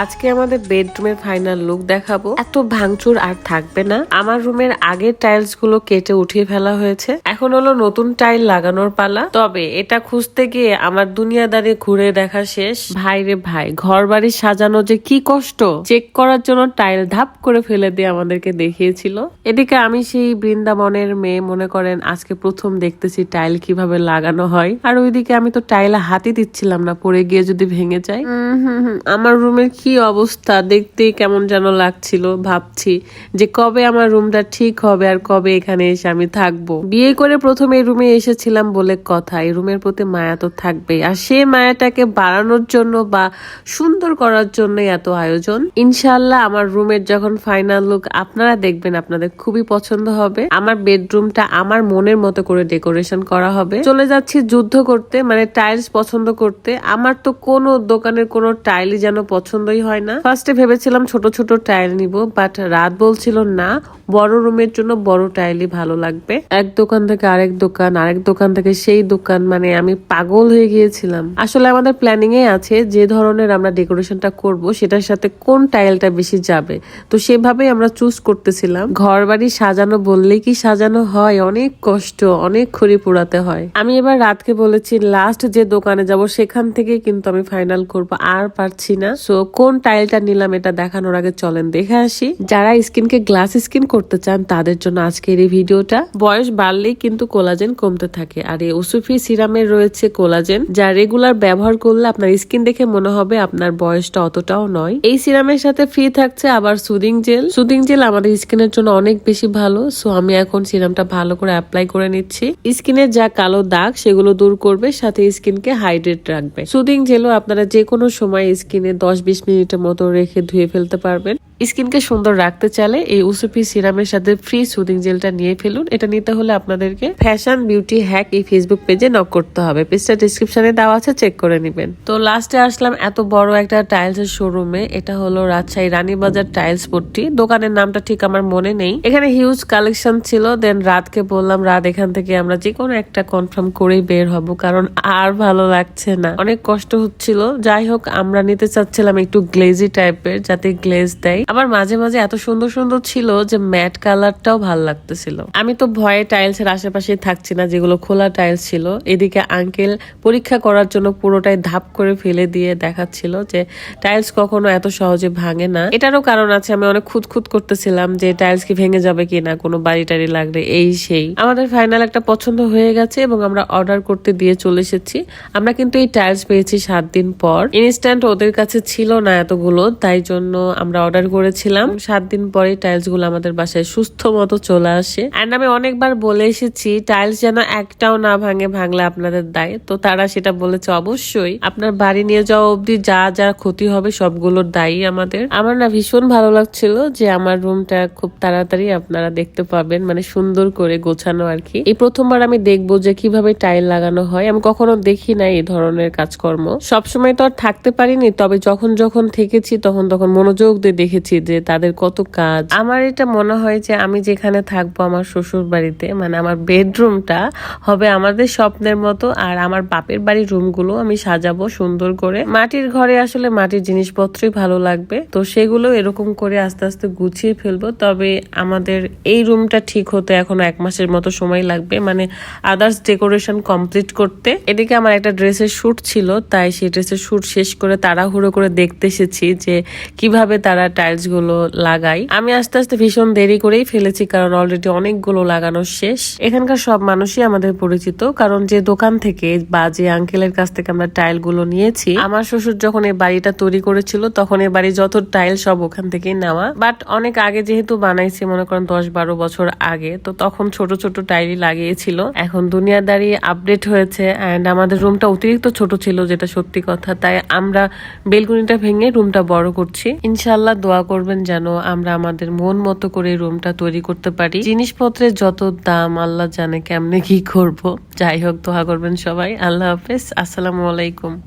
আজকে আমাদের বেডরুমের ফাইনাল লুক দেখাবো। এত ভাঙচুর আর থাকবে না। আমার রুমের আগের টাইলসগুলো কেটে উঠিয়ে ফেলা হয়েছে। এখন হলো নতুন টাইল লাগানোর পালা। তবে এটা খুঁজতে গিয়ে আমার দুনিয়াদারি ঘুরে দেখা শেষ। ভাই রে ভাই ঘর বাড়ি সাজানো যে কি কষ্ট। চেক করার জন্য টাইল ধাপ করে ফেলে দিয়ে আমাদেরকে দেখিয়েছিল। এদিকে আমি সেই বৃন্দাবনের মেয়ে মনে করেন আজকে প্রথম দেখতেছি টাইল কীভাবে লাগানো হয়। আর ওইদিকে আমি তো টাইল হাতি দিচ্ছিলাম না পড়ে গিয়ে যদি ভেঙে যায়। উম হুম হুম, আমার রুমের কি অবস্থা? দেখতে কেমন যেন লাগছিল, ভাবছি যে কবে আমার রুমটা ঠিক হবে আর কবে এখানে এসে আমি থাকব। বিয়ে করে প্রথমে এই রুমে এসেছিলাম বলে কথা। এই রুমের প্রতি মায়া তো থাকবেই। আর সে মায়াটাকে বাড়ানোর জন্য বা সুন্দর করার জন্য এত আয়োজন। ইনশাল্লাহ আমার রুমের যখন ফাইনাল লুক আপনারা দেখবেন, আপনাদের খুবই পছন্দ হবে। আমার বেডরুমটা আমার মনের মতো করে ডেকোরেশন করা হবে। চলে যাচ্ছি যুদ্ধ করতে মানে টাইলস পছন্দ করতে। আমার তো কোনো দোকানের কোনো টাইলই যেন পছন্দই হয় না। ফার্স্টে ভেবেছিলাম ছোট ছোট টায়ার নিব বাট রাত বলছিল না। বড় রুমের জন্য বড় টাইলই ভালো লাগবে। এক দোকান থেকে আরেক দোকান আরেক দোকান থেকে সেই দোকান মানে আমি পাগল হয়ে গিয়েছিলাম। আসলে আমাদের প্ল্যানিং এ আছে যে ধরনের আমরা ডেকোরেশনটা করব, সেটার সাথে কোন টাইলটা বেশি যাবে। তো সেভাবেই আমরা চুজ করতেছিলাম। ঘর বাড়ি সাজানো বললে কি সাজানো হয়? অনেক কষ্ট, অনেক খড়ি পোড়াতে হয়। আমি এবার রাতকে বলেছি লাস্ট যে দোকানে যাব, সেখান থেকে কিন্তু আমি ফাইনাল করব। আর পারছি না। সো কোন টাইলটা নিলাম, এটা দেখানোর আগে চলেন, দেখে আসি। যারা স্কিনকে গ্লাস স্কিন করতে চান, তাদের জন্য আজকের এই ভিডিওটা। বয়স বাড়লেই কিন্তু কোলাজেন কমতে থাকে। আর এই ওসুফি সিরামের রয়েছে কোলাজেন, যা রেগুলার ব্যবহার করলে আপনার স্কিন দেখে মনে হবে আপনার বয়সটা অতটাও নয়। এই সিরামের সাথে ফ্রি থাকছে আবার সুদিং জেল। সুদিং জেল আমাদের স্কিনের জন্য অনেক বেশি ভালো। সো আমি এখন সিরামটা ভালো করে অ্যাপ্লাই করে নিচ্ছি। স্কিনের যা কালো দাগ, সেগুলো দূর করবে, সাথে স্কিনকে হাইড্রেট রাখবে। সুদিং জেলও আপনারা যে কোনো সময় স্কিনে দশ বিশ মিনিটের মতো রেখে ধুয়ে ফেলতে পারবেন। স্কিনকে সুন্দর রাখতে চাইলে এই উসুপি সিরামের সাথে ফ্রি সুদিং জেলটা নিয়ে ফেলুন। এটা নিতে হলে আপনাদেরকে ফ্যাশন বিউটি হ্যাক এই ফেসবুক পেজে নক করতে হবে। পেজটা ডিসক্রিপশনে দেওয়া আছে চেক করে নেবেন। তো লাস্টে আসলাম এত বড় একটা টাইলস এর শোরুমে এটা হলো রাজশাহী রানীবাজার টাইলস পট্টি। দোকানের নামটা ঠিক আমার মনে নেই। এখানে হিউজ কালেকশন ছিল। দেন রাতকে বললাম, রাত, এখান থেকে আমরা যে কোনো একটা কনফার্ম করেই বের হব, কারণ আর ভালো লাগছে না। অনেক কষ্ট হচ্ছিল। যাই হোক, আমরা নিতে চাচ্ছিলাম একটু গ্লেজি টাইপের যাতে গ্লেজ দেয়। আবার মাঝে মাঝে এত সুন্দর সুন্দর ছিল যে ম্যাট কালারটাও ভালো লাগতেছিল। আমি তো ভয়ে টাইলস এর আশেপাশে থাকছি না, যেগুলো খোলা টাইলস ছিল। এদিকে আঙ্কেল পরীক্ষা করার জন্য পুরোটাই ধাপ করে ফেলে দিয়ে দেখাচ্ছিল যে টাইলস কখনো এত সহজে ভাঙে না। এটারও কারণ আছে, আমি অনেক খুঁতখুত করতেছিলাম যে টাইলস কি ভেঙে যাবে কিনা, কোনো বাড়ি টাড়ি লাগলে এই সেই। আমাদের ফাইনাল একটা পছন্দ হয়ে গেছে এবং আমরা অর্ডার করতে দিয়ে চলে এসেছি। আমরা কিন্তু এই টাইলস পেয়েছি সাত দিন পর। ইনস্ট্যান্ট ওদের কাছে ছিল না এতগুলো, তাই জন্য আমরা অর্ডার করেছিলাম। সাত দিন পরে টাইলসগুলো আমাদের বাসায় সুস্থ মতো চলে আসে। অ্যান্ড আমি অনেকবার বলে এসেছি, টাইলস যেন একটাও না ভাঙে, ভাঙলে আপনাদের দায়। তো তারা সেটা বলেছে, অবশ্যই আপনার বাড়ি নিয়ে যাওয়া অবধি যা যা ক্ষতি হবে সবগুলোর দায়ী আমাদের। আমার না ভীষণ ভালো লাগছিল যে আমার রুমটা খুব তাড়াতাড়ি আপনারা দেখতে পাবেন মানে সুন্দর করে গোছানো আর কি। এই প্রথমবার আমি দেখব যে কীভাবে টাইল লাগানো হয়। আমি কখনো দেখি না এই ধরনের কাজকর্ম। সবসময় তো আর থাকতে পারিনি, তবে যখন যখন থেকেছি, তখন তখন মনোযোগ দিয়ে দেখেছি যে তাদের কত কাজ। আমার এটা মনে হয় যে আমি যেখানে থাকব আমার শ্বশুর বাড়িতে মানে আমার বেডরুমটা হবে আমাদের স্বপ্নের মতো, আর আমার বাপের বাড়ির রুমগুলো আমি সাজাবো সুন্দর করে। মাটির ঘরে আসলে মাটির জিনিসপত্রই ভালো লাগবে, তো সেগুলো এরকম করে আস্তে আস্তে গুছিয়ে ফেলব। তবে আমাদের এই রুমটা ঠিক হতে এখনও এক মাসের মতো সময় লাগবে মানে আদার্স ডেকোরেশন কমপ্লিট করতে। এদিকে আমার একটা ড্রেসের শ্যুট ছিল, তাই সেই ড্রেসের শ্যুট শেষ করে তাড়াহুড়ো করে দেখতে এসেছি যে কীভাবে তারা টাইলসগুলো লাগাই আমি আস্তে আস্তে ভীষণ দেরি করেই ফেলেছি, কারণ অলরেডি অনেকগুলো লাগানো শেষ। এখানকার সব মানুষই আমাদের পরিচিত, কারণ যে দোকান থেকে বা যে আঙ্কেলের কাছ থেকে আমরা টাইলগুলো নিয়েছি, আমার শ্বশুর যখন এই বাড়িটা তৈরি করেছিল, তখন এই বাড়ি যত টাইল সব ওখান থেকেই নেওয়া। বাট অনেক আগে যেহেতু বানাইছি, মনে করেন দশ বারো বছর আগে, তো তখন ছোট ছোট টাইলই লাগিয়েছিল। এখন দুনিয়াদারি আপডেট হয়েছে অ্যান্ড আমাদের রুমটা অতিরিক্ত ছোট ছিল, যেটা সত্যি কথা। তাই আমরা বেলকুনিটা ভেঙে রুমটা বড় করছি। ইনশাল্লাহ দোয়া করবেন যেন আমরা আমাদের মন মতো করে রুমটা তৈরি করতে পারি। জিনিসপত্রের যত দাম আল্লাহ জানে কেমনে কি করব। যাই হোক, দোয়া করবেন সবাই। আল্লাহ হাফেজ। আসসালামু আলাইকুম।